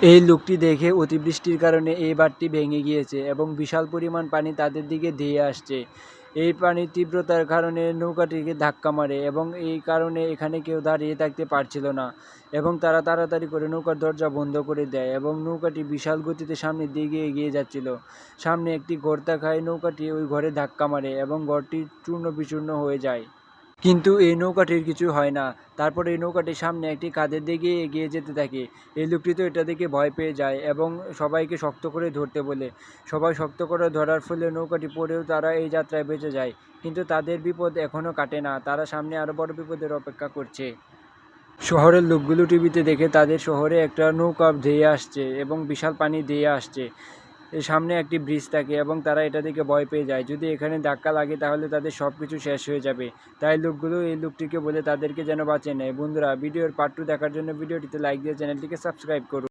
এই লোকটি দেখে অতিবৃষ্টির কারণে এই বাঁধটি ভেঙে গিয়েছে এবং বিশাল পরিমাণ পানি তাদের দিকে ধেয়ে আসছে। এই পানির তীব্রতার কারণে নৌকাটিকে ধাক্কা মারে এবং এই কারণে এখানে কেউ দাঁড়িয়ে থাকতে পারছিল না এবং তারা তাড়াতাড়ি করে নৌকার দরজা বন্ধ করে দেয় এবং নৌকাটি বিশাল গতিতে সামনের দিকে এগিয়ে যাচ্ছিল। সামনে একটি ঘর থাকায় নৌকাটি ওই ঘরে ধাক্কা মারে এবং ঘরটি চূর্ণ বিচূর্ণ হয়ে যায়। কিন্তু এই নৌকাটির কিছু হয় না। তারপর এই নৌকাটির সামনে একটি কাঁধের দিকে এগিয়ে যেতে থাকে। এই লোকটি তো এটা দেখে ভয় পেয়ে যায় এবং সবাইকে শক্ত করে ধরতে বলে। সবাই শক্ত করে ধরার ফলে নৌকাটি পড়েও তারা এই যাত্রায় বেঁচে যায়। কিন্তু তাদের বিপদ এখনও কাটে না। তারা সামনে আরও বড় বিপদের অপেক্ষা করছে। শহরের লোকগুলো টিভিতে দেখে তাদের শহরে একটা নৌকা ধেয়ে আসছে এবং বিশাল পানি ধেয়ে আসছে। সামনে একটি ব্রিজ থাকে এবং তারা এটা দেখে ভয় পেয়ে যায়। যদি এখানে ধাক্কা লাগে তাহলে তাদের সব কিছু শেষ হয়ে যাবে। তাই লোকগুলো এই লোকটিকে বলে তাদেরকে যেন বাঁচে নেয়। বন্ধুরা, ভিডিওর পার্ট টু দেখার জন্য ভিডিওটিতে লাইক দিয়ে চ্যানেলটিকে সাবস্ক্রাইব করুন।